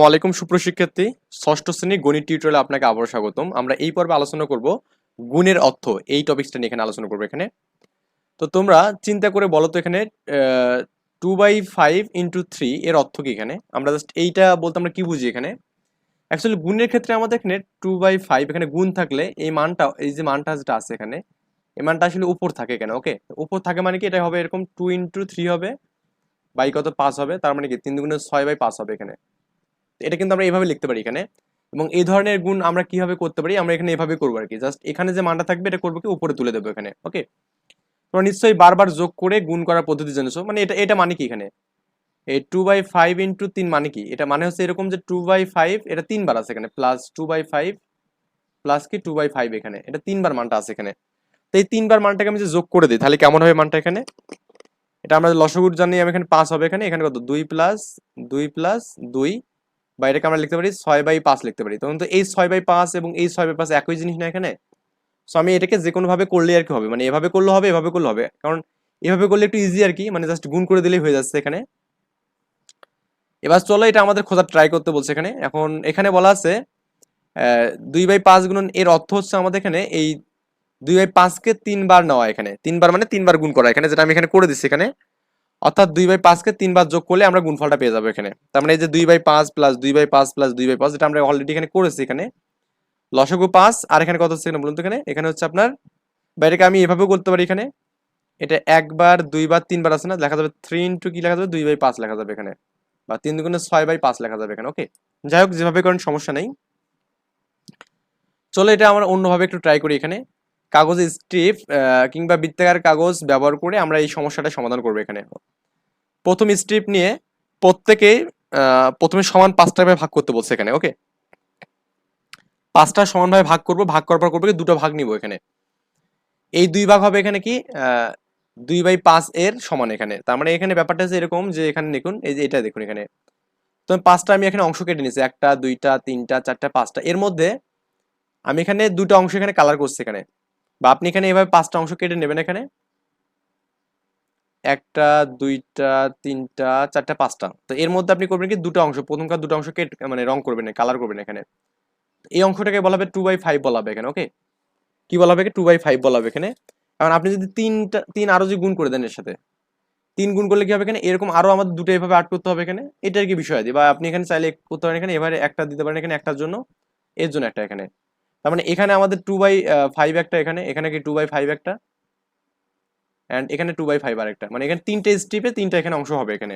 ওয়ালাইকুম সুপ্রশিক্ষার্থী ষষ্ঠ শ্রেণি গণিত টিউটোরিয়ালে আপনাকে আবার স্বাগতম। আমরা এই পর্বে আলোচনা করব গুণের অর্থ। এই টপিকসটা নিয়ে এখানে আলোচনা করব এখানে। তো তোমরা চিন্তা করে বলো তো এখানে two by five into three এর অর্থ কি এখানে? আমরা জাস্ট এইটা বলতে আমরা কি বুঝি এখানে? অ্যাকচুয়ালি গুণের ক্ষেত্রে আমাদের এখানে টু বাই ফাইভ এখানে গুণ থাকলে এই মানটা, এই যে মানটা যেটা আছে এখানে, এই মানটা আসলে উপর থাকে এখানে ওকে উপর থাকে মানে কি? এটা হবে এরকম টু ইন্টু থ্রি হবে বাই কত? পাঁচ হবে, তার মানে কি? তিন দুগুণে ছয় বাই পাঁচ হবে এখানে। এটা কিন্তু আমরা এইভাবে লিখতে পারি এখানে। এবং এই ধরনের গুণ আমরা কীভাবে করতে পারি, আমরা এখানে এভাবে করব আর কি জাস্ট এখানে যে মানটা থাকবে, এটা করব কি? উপরে তুলে দেবো এখানে ওকে তোমরা নিশ্চয়ই বারবার যোগ করে গুণ করার পদ্ধতি জেনেছো। মানে এটা এটা মানে কি এখানে? এই টু বাই ফাইভ ইন্টু তিন মানে কি? এটা মানে হচ্ছে এরকম যে টু বাই ফাইভ এটা তিনবার আছে এখানে। Plus two by five plus কি? টু বাই ফাইভ এখানে। এটা তিনবার মানটা আছে এখানে। তো এই তিনবার মানটাকে আমি যে যোগ করে দিই, তাহলে কেমন হবে মানটা এখানে? এটা আমরা লসগুর জানি, আমি এখানে পাঁচ হবে এখানে। এখানে কত? দুই প্লাস দুই প্লাস দুই বা এটাকে আমরা লিখতে পারি ছয় বাই পাঁচ লিখতে পারি। তখন তো এই ছয় বাই পাঁচ এবং এই ছয় বাই পাঁচ একই জিনিস না এখানে? সো আমি এটাকে যে কোনো ভাবে করলে আর কি হবে। মানে এভাবে করলে হবে, এভাবে করলে হবে। কারণ এভাবে করলে একটু ইজি আর কি। মানে জাস্ট গুণ করে দিলেই হয়ে যাচ্ছে এখানে। এবার চলো, এটা আমাদের খোঁজার ট্রাই করতে বলছে এখানে। এখন এখানে বলা আছে দুই বাই পাঁচ গুণন এর অর্থ হচ্ছে আমাদের এখানে এই দুই বাই পাঁচকে তিনবার নেওয়া এখানে। তিনবার মানে তিনবার গুণ করা এখানে, যেটা আমি এখানে করে দিচ্ছি এখানে। অর্থাৎ দুই বাই পাঁচকে তিনবার যোগ করলে আমরা গুণফলটা পেয়ে যাব এখানে। তার মানে এই যে দুই বাই পাঁচ প্লাস দুই বাই পাঁচ প্লাস দুই বাই পাঁচ এটা আমরা অলরেডি এখানে করেছি এখানে, লসগু পাঁচ, আর এখানে কত হচ্ছে বলুন তো এখানে? এখানে হচ্ছে আপনার, বাইরেকে আমি এভাবেও করতে পারি এখানে। এটা একবার দুইবার তিনবার আছে না? লেখা যাবে থ্রি ইন্টু কি লেখা যাবে? দুই বাই পাঁচ লেখা যাবে এখানে। বা তিন দুগুণে ছয় বাই পাঁচ লেখা যাবে এখানে ওকে যাই হোক, যেভাবে করেন সমস্যা নেই। চলো এটা আমরা অন্যভাবে একটু ট্রাই করি এখানে। কাগজে স্ট্রিপ কিংবা বৃত্তাকার কাগজ ব্যবহার করে আমরা এই সমস্যাটা সমাধান করব এখানে। প্রথম স্ট্রিপ নিয়ে প্রত্যেকে প্রথমে সমান পাঁচটা ভাবে ভাগ করতে বলছে এখানে ওকে পাঁচটা সমানভাবে ভাগ করব, ভাগ করার পর করব কি? দুটো ভাগ নিব এখানে। এই দুই ভাগ হবে এখানে কি? দুই বাই পাঁচ এর সমান এখানে। তার মানে এখানে ব্যাপারটা হচ্ছে এরকম যে এখানে দেখুন, এই যে এটা দেখুন এখানে। তো পাঁচটা আমি এখানে অংশ কেটে নিয়েছি, একটা, দুইটা, তিনটা, চারটা, পাঁচটা। এর মধ্যে আমি এখানে দুটো অংশ এখানে কালার করছি এখানে। বা আপনি এখানে এভাবে পাঁচটা অংশ কেটে নেবেন এখানে। একটা, দুইটা, তিনটা, চারটা, পাঁচটা। তো এর মধ্যে আপনি করবেন কি দুটো অংশ, প্রথমকার দুটো অংশ কেটে মানে রং করবেন কালার করবেন এখানে। এই অংশটাকে বলা হবে টু বাই ফাইভ বলা হবে এখানে ওকে কি বলা হবে টু বাই ফাইভ বলা হবে এখানে। কারণ আপনি যদি তিনটা, তিন আরও যদি গুণ করে দেন এর সাথে, তিন গুণ করলে কি হবে এখানে? এরকম আরও আমাদের দুটো এভাবে আট করতে হবে এখানে। এটার কি বিষয়? দিয়ে বা আপনি এখানে চাইলে করতে পারেন এখানে, এবারে একটা দিতে পারেন এখানে একটার জন্য, এর জন্য একটা এখানে। তার মানে এখানে আমাদের টু বাই ফাইভ একটা এখানে এখানে কি টু বাই ফাইভ একটা? অ্যান্ড এখানে টু বাই ফাইভ আর একটা মানে এখানে তিনটে স্ট্রিপে তিনটা এখানে অংশ হবে এখানে।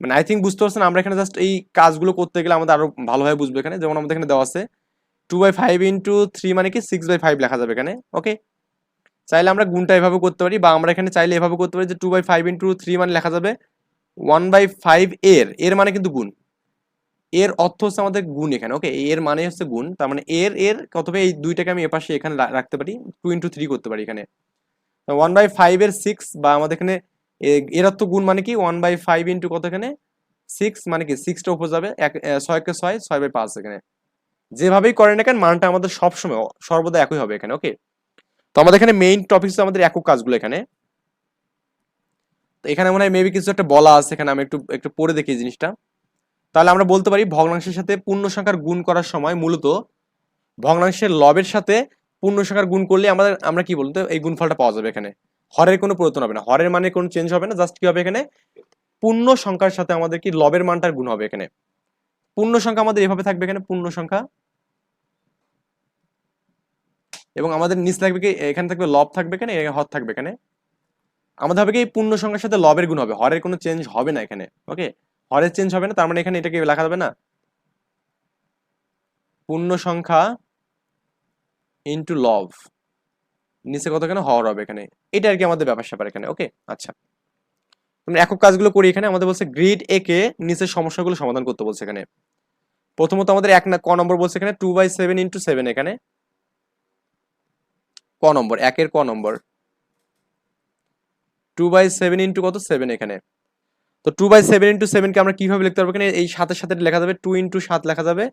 মানে আই থিঙ্ক বুঝতে পারছেন, আমরা এখানে জাস্ট এই কাজগুলো করতে গেলে আমাদের আরও ভালোভাবে বুঝব এখানে। যেমন আমাদের এখানে দেওয়া আছে two by five into three মানে কি সিক্স বাই ফাইভ লেখা যাবে এখানে ওকে চাইলে আমরা গুণটা এভাবে করতে পারি, বা আমরা এখানে চাইলে এভাবে করতে পারি যে two by five into three মানে লেখা যাবে ওয়ান বাই ফাইভ এর। এর মানে কিন্তু গুণ। এর অর্থ হচ্ছে আমাদের গুণ এখানে ওকে এর মানে হচ্ছে গুণ, তার মানে এর এর কত এই দুইটাকে আমি এপাশে এখানে রাখতে পারি টু ইন্টু থ্রি করতে পারি এখানে। ওয়ান বাই ফাইভ এর সিক্স বা আমাদের এখানে এর অর্থ গুণ মানে কি? ওয়ান বাই ফাইভ ইন্টু কত এখানে? সিক্স মানে কি? সিক্সটা উপর যাবে, এক ছয়কে ছয় ছয় বাই পাঁচ এখানে। যেভাবেই করেন এখানে মানটা আমাদের সবসময় সর্বদা একই হবে এখানে ওকে তো আমাদের এখানে মেইন টপিক হচ্ছে আমাদের একক কাজগুলো এখানে। তো এখানে মনে হয় মেবি কিছু একটা বলা আছে এখানে, আমি একটু একটু পড়ে দেখি জিনিসটা। তাহলে আমরা বলতে পারি ভগ্নাংশের সাথে পূর্ণ সংখ্যার গুণ করার সময় মূলত ভগ্নাংশের লবের সাথে পূর্ণ সংখ্যার গুণ করলে আমাদের, আমরা কি বলতে, এই গুণফলটা পাওয়া যাবে এখানে। হরের কোনো পরিবর্তন হবে না। হরের মানে কোনো চেঞ্জ হবে না জাস্ট কি হবে এখানে? পূর্ণ সংখ্যার সাথে আমাদের কি লবের মানটার গুণ হবে এখানে। পূর্ণ সংখ্যা আমাদের এভাবে থাকবে এখানে, পূর্ণ সংখ্যা। এবং আমাদের নিচ থাকবে কি, এখানে থাকবে লব থাকবে এখানে হর থাকবে এখানে। আমাদের হবে কি, পূর্ণ সংখ্যার সাথে লবের গুণ হবে। হরের কোনো চেঞ্জ হবে না এখানে ওকে হরের চেঞ্জ হবে না, তার মানে এখানে এটাকে লেখা যাবে না। পূর্ণ সংখ্যা ইন্টু লভ নিচে কত এখানে হর হবে এখানে। এটা আর কি আমাদের ব্যাপার স্যাপার এখানে ওকে আচ্ছা। আমরা একক কাজগুলো করি এখানে, আমাদের বলছে গ্রিড এ কে নিচের সমস্যাগুলো সমাধান করতে বলছে এখানে। প্রথমত আমাদের এক না, ক নম্বর বলছে এখানে two by seven into seven এখানে। ক নম্বর, একের ক নম্বর। টু বাই সেভেন ইন্টু কত? সেভেন এখানে। তো টু বাই সেভেন ইন্টু সেভেনকে আমরা কীভাবে লিখতে পারব? এখানে এই সাতের সাথে লেখা যাবে টু ইন্টু সাত লেখা যাবে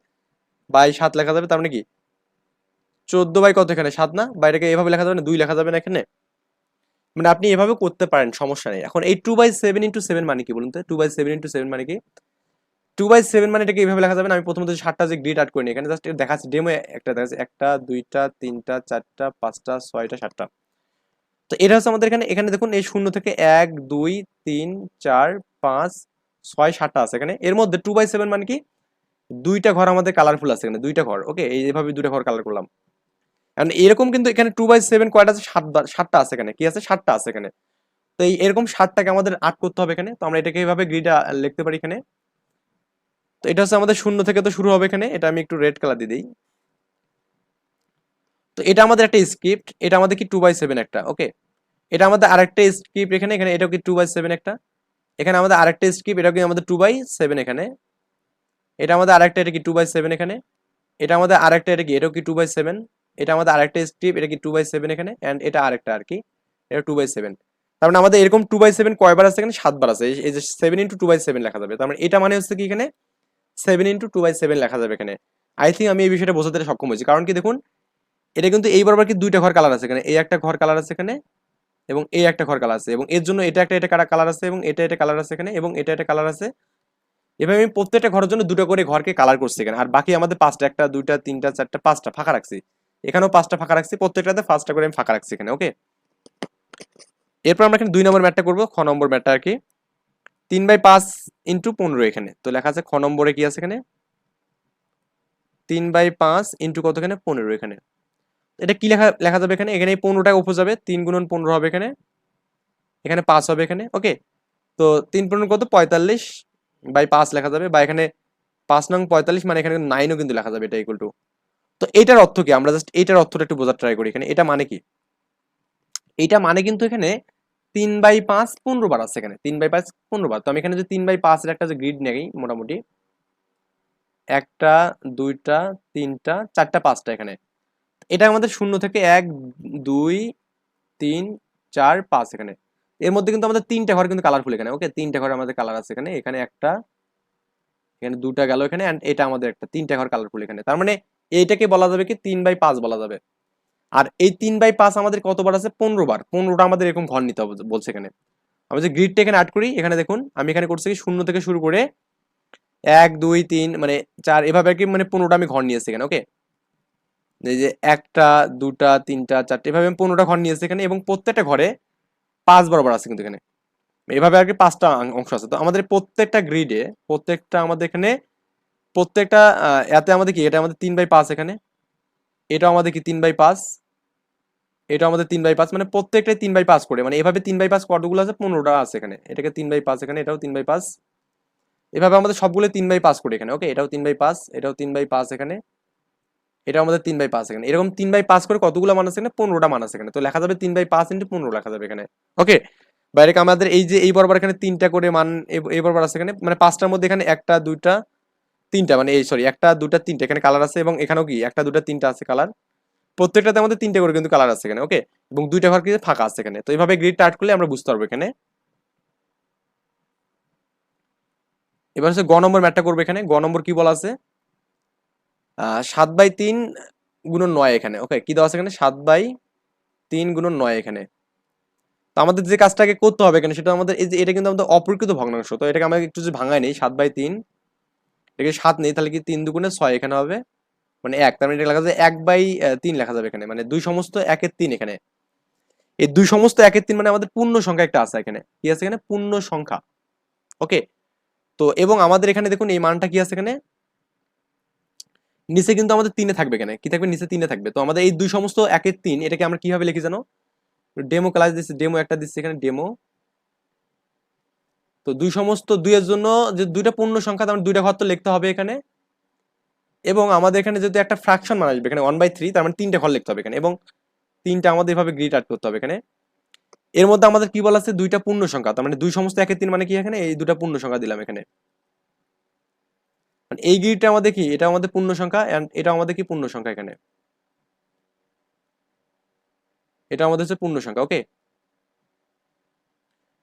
বাই সাত লেখা যাবে, তার মানে কি? চোদ্দ বাই কত এখানে? সাত না? বাইরেকে এভাবে লেখা যাবে না? দুই লেখা যাবে না এখানে? মানে আপনি এভাবে করতে পারেন, সমস্যা নেই। এখন এই two by seven into seven মানে কি বলুন তো? Two by seven into seven মানে কি? টু বাই সেভেন মানে এটাকে এইভাবে লেখা যাবে না? আমি প্রথমত সাতটা যে গ্রিড আর্ট করিনি, এখানে জাস্ট দেখাচ্ছি ডেমো একটা দেখাচ্ছে, একটা, দুইটা, তিনটা, চারটা, পাঁচটা, ছয়টা, সাতটা। তো এটা হচ্ছে আমাদের এখানে এখানে দেখুন, এই শূন্য থেকে এক, দুই, তিন, চার পাঁচ, ছয়, সাতটা আছে এখানে। এর মধ্যে টু বাই সেভেন মানে কি? দুইটা ঘর আমাদের কালারফুল আছে এখানে, দুইটা ঘর ওকে এইভাবে দুইটা ঘর কালার করলাম। কারণ এরকম কিন্তু এখানে টু বাই সেভেন কয়টা আছে? সাতটা সাতটা আছে এখানে। কি আছে? সাতটা আছে এখানে। তো এই এরকম সাতটাকে আমাদের আর্ট করতে হবে এখানে। তো আমরা এটাকে এইভাবে গ্রিড লিখতে পারি এখানে। তো এটা হচ্ছে আমাদের শূন্য থেকে তো শুরু হবে এখানে। এটা আমি একটু রেড কালার দিয়ে দিই। তো এটা আমাদের একটা স্ক্রিপ্ট এটা আমাদের কি? টু বাই সেভেন একটা ওকে এটা আমাদের আরেকটা স্ক্রিপ্ট এখানে। এখানে এটাও কি টু বাই সেভেন একটা? এখানে আমাদের আরেকটা স্ক্রিপ্ট এটা কি আমাদের টু বাই সেভেন এখানে? এটা আমাদের আরেকটা, এটা কি টু বাই সেভেন এখানে? এটা আমাদের আরেকটা, এটা কি, এটাও কি টু বাই সেভেন এটা আমাদের আরেকটা স্ক্রিপ্ট এটা কি টু বাই সেভেন এখানে? অ্যান্ড এটা আরেকটা আর কি, এটা টু বাই সেভেন তার মানে আমাদের এরকম টু বাই সেভেন কয়বার আছে এখানে? সাতবার আছে। এই যে seven into two by seven লেখা যাবে। তার মানে এটা মানে হচ্ছে কি এখানে? Seven into two by seven লেখা যাবে এখানে। আই থিঙ্ক আমি এই বিষয়টা বোঝাতে সক্ষম হয়েছি। কারণ কি দেখুন, এটা কিন্তু এই বরাবর কি দুইটা ঘর কালার আছে এখানে? এই একটা ঘর কালার আছে এখানে। এবং এই একটা ঘর কালার আছে এবং এর জন্য এটা একটা, এটা কারা কালার আছে এবং এটা এটা কালার আছে এখানে এবং এটা এটা কালার আছে। এভাবে আমি প্রত্যেকটা ঘরের জন্য দুটো করে ঘরকে কালার করছি এখানে। আর বাকি আমাদের পাঁচটা, একটা, দুইটা, তিনটা, চারটা, পাঁচটা ফাঁকা রাখছি। এখানেও পাঁচটা ফাঁকা রাখছি, প্রত্যেকটাতে পাঁচটা করে আমি ফাঁকা রাখছি এখানে ওকে এরপর আমরা এখানে দুই নম্বর ম্যাটটা করব, খ নম্বর ম্যাটটা আর কি। তিন বাই পাঁচ ইন্টু পনেরো এখানে। তো লেখা আছে খ নম্বরে কি আছে এখানে? তিন বাই পাঁচ ইন্টু কত এখানে? পনেরো এখানে। এটা কি লেখা লেখা যাবে এখানে? এখানে পনেরোটা উপর যাবে, তিন গুণন পনেরো হবে এখানে। এখানে পাঁচ হবে এখানে ওকে তো তিন পনেরো কত? পঁয়তাল্লিশ বাই পাঁচ লেখা যাবে, বা এখানে পাঁচ নং পঁয়তাল্লিশ মানে এখানে নাইনও কিন্তু লেখা যাবে, এটা ইকুয়াল টু তো এটার অর্থ কি? আমরা জাস্ট এটার অর্থটা একটু বোঝার ট্রাই করি এখানে। এটা মানে কি? এটা মানে কিন্তু এখানে তিন বাই পাঁচ পনেরো বার আছে এখানে, তিন বাই পাঁচ পনেরো বার। তো আমি এখানে যে তিন বাই পাঁচের একটা যে গ্রিড নেই মোটামুটি, একটা, দুইটা, তিনটা, চারটা, পাঁচটা এখানে। এটা আমাদের শূন্য থেকে এক, দুই, তিন, চার, পাঁচ এখানে। এর মধ্যে কিন্তু আমাদের তিনটা ঘর কিন্তু কালারফুল এখানে ওকে তিনটা ঘর আমাদের কালার আছে এখানে এখানে একটা, এখানে দুটা গেল এখানে, and এটা আমাদের একটা, তিনটা ঘর কালারফুল এখানে। তার মানে এইটাকে বলা যাবে কি, তিন বাই পাঁচ বলা যাবে। আর এই তিন বাই পাঁচ আমাদের কতবার আছে? পনেরো বার। পনেরোটা আমাদের এরকম ঘর নিতে হবে বলছে এখানে। আমি যে গ্রিডটা এখানে অ্যাড করি, এখানে দেখুন, আমি এখানে করছি কি, শূন্য থেকে শুরু করে এক, দুই, তিন মানে চার, এভাবে আর কি মানে পনেরোটা আমি ঘর নিয়েছি এখানে ওকে এই যে একটা দুটা তিনটা চারটে এভাবে আমি পনেরোটা ঘর নিয়েছি এখানে এবং প্রত্যেকটা ঘরে পাঁচ বরাবর আছে কিন্তু এখানে এভাবে আর কি পাঁচটা অংশ আছে তো আমাদের প্রত্যেকটা গ্রিডে প্রত্যেকটা আমাদের এখানে প্রত্যেকটা এতে আমাদের কি এটা আমাদের তিন বাই পাঁচ এখানে এটা আমাদের কি তিন বাই পাঁচ এটা আমাদের তিন বাই পাঁচ মানে প্রত্যেকটাই তিন বাই পাঁচ করে মানে এভাবে তিন বাই পাঁচ কতগুলো আছে পনেরোটা আছে এখানে এটাকে তিন বাই পাঁচ এখানে এটাও তিন বাই পাঁচ এভাবে আমাদের সবগুলো তিন বাই পাঁচ করে এখানে ওকে এটাও তিন বাই পাঁচ এটাও তিন বাই পাঁচ এখানে এটা আমাদের তিন বাই পাঁচ এখানে। এরকম তিন বাই পাঁচ করে কতগুলো মান আছে এখানে? পনেরোটা মান আছে এখানে। তো লেখা যাবে তিন বাই পাঁচ ইন্টু পনেরো লেখা যাবে এখানে। ওকে? বাইরে আমাদের এই যে, এই বরাবর এখানে তিনটা করে মান, এই- বরাবর আছে এখানে। মানে পাঁচটার মধ্যে এখানে একটা, দুইটা, তিনটা মানে এই সরি একটা দুটা তিনটা। এখানে কালার আছে এবং এখানেও কি? একটা দুটা তিনটা আছে কালার প্রত্যেকটাতে আমাদের তিনটে করে কিন্তু কালার আছে এখানে, ওকে? এবং দুইটা ঘর কিন্তু ফাঁকা আছে এখানে। তো এইভাবে গ্রিডটা আর্ট করলে আমরা বুঝতে পারব এখানে। এবার হচ্ছে গ নম্বর ম্যাটটা করব এখানে। গ নম্বর কি বলা আছে? সাত বাই তিন গুণন নয় এখানে। ওকে কি দেওয়া আছে এখানে? সাত বাই তিন গুণন নয় এখানে। তো আমাদের যে কাজটাকে করতে হবে এখানে, সেটা আমাদের এই যে, এটা কিন্তু আমাদের অপ্রকৃত ভগ্নাংশ। তো এটাকে আমরা একটু যদি ভাঙাই নেই, সাত বাই তিন, এটাকে সাত নেই, তাহলে কি তিন দুগুণে ছয় এখানে হবে? মানে এক, তার মানে এটা লেখা যাবে এক বাই তিন লেখা যাবে এখানে। মানে দুই সমস্ত একের তিন এখানে। এই দুই সমস্ত একের তিন মানে আমাদের পূর্ণ সংখ্যা একটা আছে এখানে। কি আছে এখানে? পূর্ণ সংখ্যা। ওকে তো এবং আমাদের এখানে দেখুন, এই মানটা কি আছে এখানে? নিচে কিন্তু আমাদের তিনে থাকবে এখানে কি থাকবে? নিচে তিনে থাকবে। তো আমাদের এই দুই সমস্ত একের তিন, এটাকে আমরা কীভাবে লিখি জানো? ডেমো ক্লাস দিচ্ছি ডেমো একটা দিচ্ছি এখানে ডেমো তো দুই সমস্ত দুইয়ের জন্য যে দুইটা পূর্ণ সংখ্যা, তার মানে দুইটা ঘর তো লিখতে হবে এখানে। এবং আমাদের এখানে যদি একটা ফ্র্যাকশন মান আসবে এখানে ওয়ান বাই থ্রি তার মানে তিনটা ঘর লিখতে হবে এখানে। এবং তিনটা আমাদের এভাবে গ্রিড আর্ট করতে হবে এখানে। এর মধ্যে আমাদের কি বলা আছে? দুইটা পূর্ণ সংখ্যা, তার মানে দুই সমস্ত একের তিন মানে কি এখানে? এই দুটা পূর্ণ সংখ্যা দিলাম এখানে। মানে এই গ্রিডটা আমাদের কি? এটা আমাদের পূর্ণ সংখ্যা এন্ড এটা আমাদের কি পূর্ণ সংখ্যা এখানে? এটা আমাদের হচ্ছে পূর্ণ সংখ্যা ওকে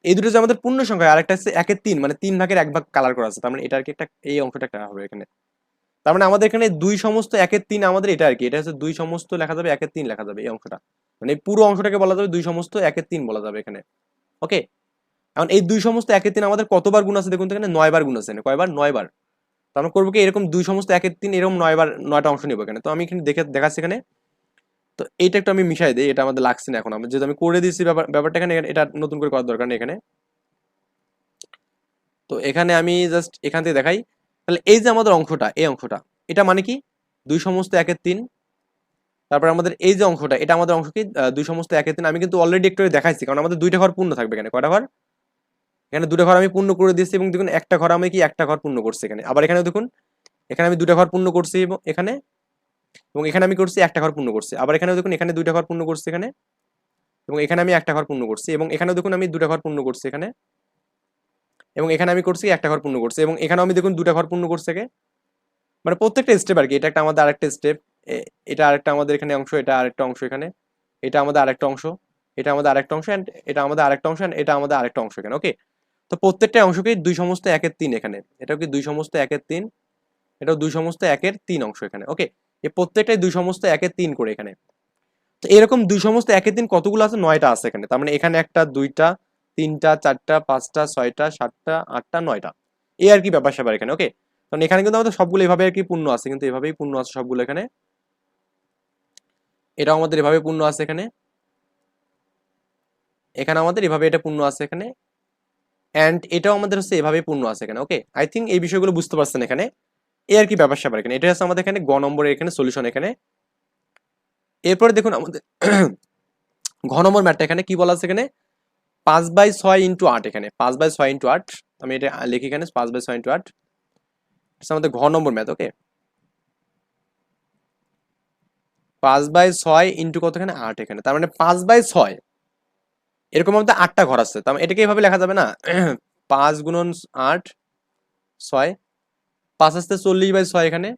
এই দুটো যে আমাদের পূর্ণ সংখ্যা আর একটা হচ্ছে একের তিন মানে তিন ভাগের এক ভাগ কালার করা আছে, তার মানে এটা আর কি একটা, এই অংশটা একটা হবে এখানে। তার মানে আমাদের এখানে দুই সমস্ত একের তিন আমাদের এটা আর কি, এটা হচ্ছে দুই সমস্ত লেখা যাবে, একের তিন লেখা যাবে, এই অংশটা। মানে পুরো অংশটাকে বলা যাবে দুই সমস্ত একের তিন বলা যাবে এখানে ওকে এখন এই দুই সমস্ত একের তিন আমাদের কতবার গুণ আছে দেখুন তো এখানে? নয় বার গুণ আছে, কয়বার? নয় বার তো আমরা করব কি, এরকম দুই সমস্ত একের তিন, এরকম নয়বার, নয়টা অংশ নেব এখানে। তো আমি এখানে দেখে, দেখাচ্ছি এখানে। তো এইটা একটু আমি মিশাই দিই, এটা আমাদের লাগছে না এখন। আমি যেহেতু আমি করে দিয়েছি ব্যাপার, ব্যাপারটা এখানে, এটা নতুন করে করার দরকার নেই এখানে। তো এখানে আমি জাস্ট এখান থেকে দেখাই। তাহলে এই যে আমাদের অংশটা, এই অংশটা, এটা মানে কি? দুই সমস্ত একের তিন। তারপর আমাদের এই যে অংশটা, এটা আমাদের অংশ কি? দুই সমস্ত একের তিন। আমি কিন্তু অলরেডি একটু দেখাইছি, কারণ আমাদের দুইটা ঘর পূর্ণ থাকবে এখানে, কয়টা ঘর? এখানে দুটো ঘর আমি পূর্ণ করে দিয়েছি এবং দেখুন, একটা ঘর আমি কি একটা ঘর পূর্ণ করছি এখানে। আবার এখানে দেখুন, এখানে আমি দুটো ঘর পূর্ণ করছি এবং এখানে এবং এখানে আমি করছি একটা ঘর পূর্ণ করছি। আবার এখানে দেখুন, এখানে দুইটা ঘর পূর্ণ করছি এখানে, এবং এখানে আমি একটা ঘর পূর্ণ করছি, এবং এখানেও দেখুন, আমি দুটো ঘর পূর্ণ করছি এখানে, এবং এখানে আমি করছি একটা ঘর পূর্ণ করছি, এবং এখানেও আমি দেখুন, দুটো ঘর পূর্ণ করছি মানে প্রত্যেকটা স্টেপ আর কি, এটা একটা আমাদের আরেকটা স্টেপ এটা আরেকটা আমাদের এখানে অংশ, এটা আরেকটা অংশ এখানে, এটা আমাদের আরেকটা অংশ, এটা আমাদের আরেকটা অংশ এটা আমাদের আরেকটা অংশ এটা আমাদের আরেকটা অংশ এখানে ওকে তো প্রত্যেকটা অংশকে দুই সমস্ত একের তিন এখানে। এটাও কি দুই সমস্ত একের তিন? এটাও দুই সমস্ত একের তিন অংশ এখানে। ওকে এই প্রত্যেকটাই দুই সমস্ত একের তিন করে এখানে। তো এরকম দুই সমস্ত একের তিন কতগুলো আছে? নয়টা আছে এখানে। তার মানে এখানে একটা, দুইটা, তিনটা, চারটা, পাঁচটা, ছয়টা, সাতটা, আটটা, নয়টা। এই আর কি ব্যাপার স্যাপার এখানে, ওকে? কারণ এখানে কিন্তু আমাদের সবগুলো এভাবে আর কি পূর্ণ আছে, কিন্তু এভাবেই পূর্ণ আছে সবগুলো এখানে। এটাও আমাদের এভাবে পূর্ণ আছে এখানে। এখানে আমাদের এভাবে এটা পূর্ণ আছে এখানে। অ্যান্ড এটাও আমাদের হচ্ছে এভাবে পূর্ণ আছে এখানে ওকে আই থিঙ্ক এই বিষয়গুলো বুঝতে পারছেন এখানে। এ আর কি ব্যাপার স্যাপার এখানে? এটা হচ্ছে আমাদের এখানে গ নম্বরের এখানে সলিউশন এখানে। এরপরে দেখুন আমাদের ঘ নম্বর ম্যাটটা এখানে কি বলা আছে এখানে? পাঁচ বাই ছয় ইন্টু আট এখানে। পাঁচ বাই ছয় ইন্টু আট। আমি এটা লিখি এখানে, পাঁচ বাই ছয় ইন্টু আট। আমাদের ঘ নম্বর ম্যাথ ওকে পাঁচ বাই ছয় ইন্টু কত এখানে? আট এখানে। তার মানে পাঁচ বাই ছয় এরকম আমাদের আটটা ঘর আছে। তার মানে এটাকে এভাবে লেখা যাবে না? পাঁচ গুণন আট, ছয়, পাঁচ আসতে চল্লিশ বাই ছয় এখানে।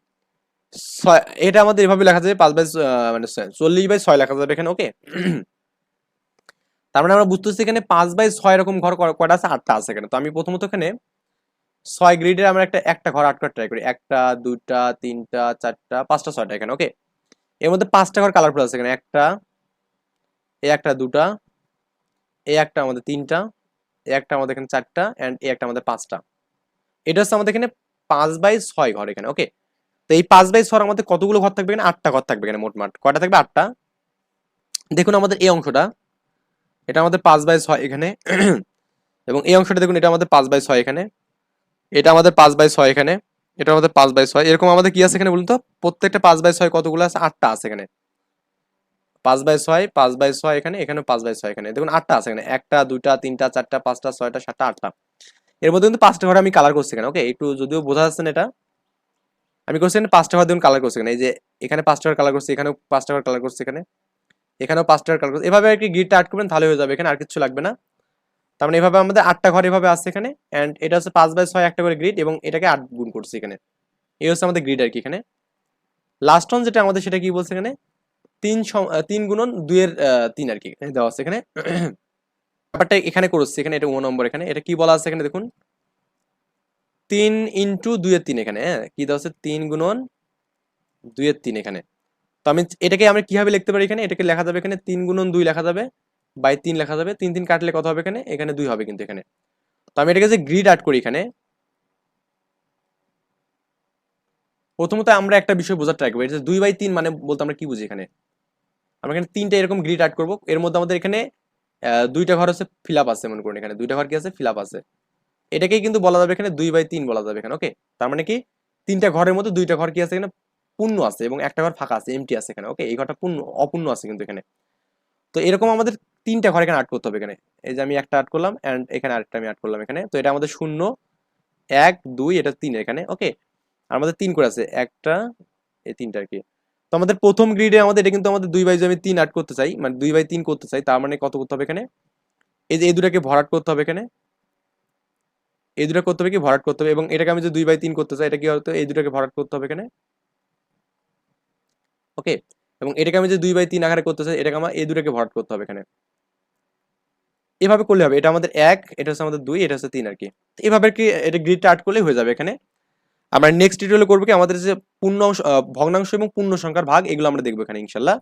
ছয়, এটা আমাদের এভাবে লেখা যাবে, পাঁচ বাই মানে চল্লিশ বাই ছয় লেখা যাবে এখানে, ওকে? তার মানে আমরা বুঝতেছি এখানে পাঁচ বাই ছয় এরকম ঘর কয়টা আছে? আটটা আছে এখানে। তো আমি প্রথমত এখানে ছয় গ্রিডের আমরা একটা একটা ঘর আট করার ট্রাই করি। একটা দুইটা তিনটা, চারটা, পাঁচটা, ছয়টা এখানে, ওকে? এর মধ্যে পাঁচটা ঘর কালারফুল আছে এখানে। একটা এই একটা, দুটা এই একটা আমাদের তিনটা এ একটা আমাদের এখানে চারটা অ্যান্ড এ একটা আমাদের পাঁচটা। এটা হচ্ছে আমাদের এখানে পাঁচ বাই ছয় ঘর এখানে ওকে তো এই পাঁচ বাই ছয় আমাদের কতগুলো ঘর থাকবে এখানে? আটটা ঘর থাকবে এখানে মোটমাট কয়টা থাকবে? আটটা। দেখুন আমাদের এই অংশটা, এটা আমাদের পাঁচ বাই ছয় এখানে। এবং এই অংশটা দেখুন, এটা আমাদের পাঁচ বাই ছয় এখানে। এটা আমাদের পাঁচ বাই ছয় এখানে। এটা আমাদের পাঁচ বাই ছয়। এরকম আমাদের কি আছে এখানে বলুন তো? প্রত্যেকটা পাঁচ বাই ছয় কতগুলো আছে? আটটা আছে এখানে। পাঁচ বাই ছয়, পাঁচ বাই ছয় এখানে এখানে পাঁচ বাই ছয় এখানে। দেখুন আটটা আছে এখানে। একটা, দুইটা, তিনটা, চারটা, পাঁচটা, ছয়টা, সাতটা, আটটা। এর মধ্যে কিন্তু পাঁচটা ঘরে আমি কালার করছি এখানে ওকে একটু যদিও বোঝা যাচ্ছে না এটা। আমি করছি এখানে পাঁচটা ঘর দেখুন কালার করছি এখানে। এই যে এখানে পাঁচটা ঘর কালার করছি, এখানেও পাঁচটা ঘর কালার করছি এখানে। এখানেও পাঁচটা ঘর কালার করছি। এভাবে আর কি গ্রিডটা আট করবেন, তাহলে হয়ে যাবে। এখানে আর কিছু লাগবে না। তার মানে এভাবে আমাদের আটটা ঘর এভাবে আছে এখানে। অ্যান্ড এটা হচ্ছে পাঁচ বাই ছয় একটা করে গ্রিড এবং এটাকে আট গুণ করছি এখানে। এই হচ্ছে আমাদের গ্রিড আর কি এখানে। লাস্ট অন যেটা আমাদের সেটা কি বলছে এখানে? তিন তিন গুণন দুইয়ের তিন আর কি। দেওয়া আছে এখানে। ব্যাপারটা এখানে করছি, এখানে এটা ও নম্বর এখানে। এটা কি বলা আছে এখানে দেখুন? তিন ইন্টু দুইয়ের তিন এখানে হ্যাঁ? কি দেওয়া আছে? তিন গুণন দুইয়ের তিন এখানে। তো আমি এটাকে আমরা কীভাবে লিখতে পারি এখানে? এটাকে লেখা যাবে এখানে, তিন গুণন দুই লেখা যাবে, বাই তিন লেখা যাবে। তিন তিন কাটলে কত হবে এখানে? এখানে দুই হবে কিন্তু এখানে। তো আমি এটাকে যে গ্রিড আট করি এখানে, প্রথমত আমরা একটা বিষয় বোঝার ট্রাই করব। এটা দুই বাই তিন মানে বলতে আমরা কি বুঝি এখানে? আমরা এখানে তিনটা এরকম গ্রিড আট করব। এর মধ্যে আমাদের এখানে দুইটা ঘর হচ্ছে ফিল আপ আছে মনে করুন এখানে। দুইটা ঘর কি আছে? ফিল আপ আছে। এটাকেই কিন্তু বলা যাবে এখানে দুই বাই তিন বলা যাবে এখানে ওকে তার মানে কি? তিনটা ঘরের মধ্যে দুইটা ঘর কি আছে এখানে? পূর্ণ আছে এবং একটা ঘর ফাঁকা আছে এমটি আছে এখানে ওকে এই ঘরটা পূর্ণ, অপূর্ণ আছে কিন্তু এখানে। তো এরকম আমাদের তিনটা ঘর এখানে আট করতে হবে এখানে। এই যে আমি একটা আট করলাম অ্যান্ড এখানে আরেকটা আমি আট করলাম এখানে। তো এটা আমাদের শূন্য, এক, দুই, এটা তিন এখানে ওকে আর আমাদের তিন করে আছে, একটা, এই তিনটা আর কি। তো আমাদের প্রথম গ্রিডে আমাদের, এটা কিন্তু আমাদের দুই বাই আমি তিন আট করতে চাই মানে দুই বাই তিন করতে চাই, তার মানে কত করতে হবে এখানে? এই যে, এই দুটাকে ভরাট করতে হবে এখানে। এই দুটা করতে হবে কি? ভরাট করতে হবে। এবং এটাকে আমি যে দুই বাই তিন করতে চাই, এটা কি হতো এই দুটাকে ভরাট করতে হবে এখানে। ওকে এবং এটাকে আমি যে দুই বাই তিন আকারে করতে চাই, এটাকে আমার এই দুটাকে ভরাট করতে হবে এখানে। এভাবে করলে হবে। এটা আমাদের এক, এটা হচ্ছে আমাদের দুই, এটা হচ্ছে তিন আর কি। এভাবে কি, এটা গ্রিডটা আট করলেই হয়ে যাবে এখানে। আমরা নেক্সট টিউটোরিয়ালে করব কি? আমাদের যে পূর্ণ ভগ্নাংশ এবং পূর্ণ সংখ্যার ভাগ, এগুলো আমরা দেখব এখানে, ইনশাল্লাহ।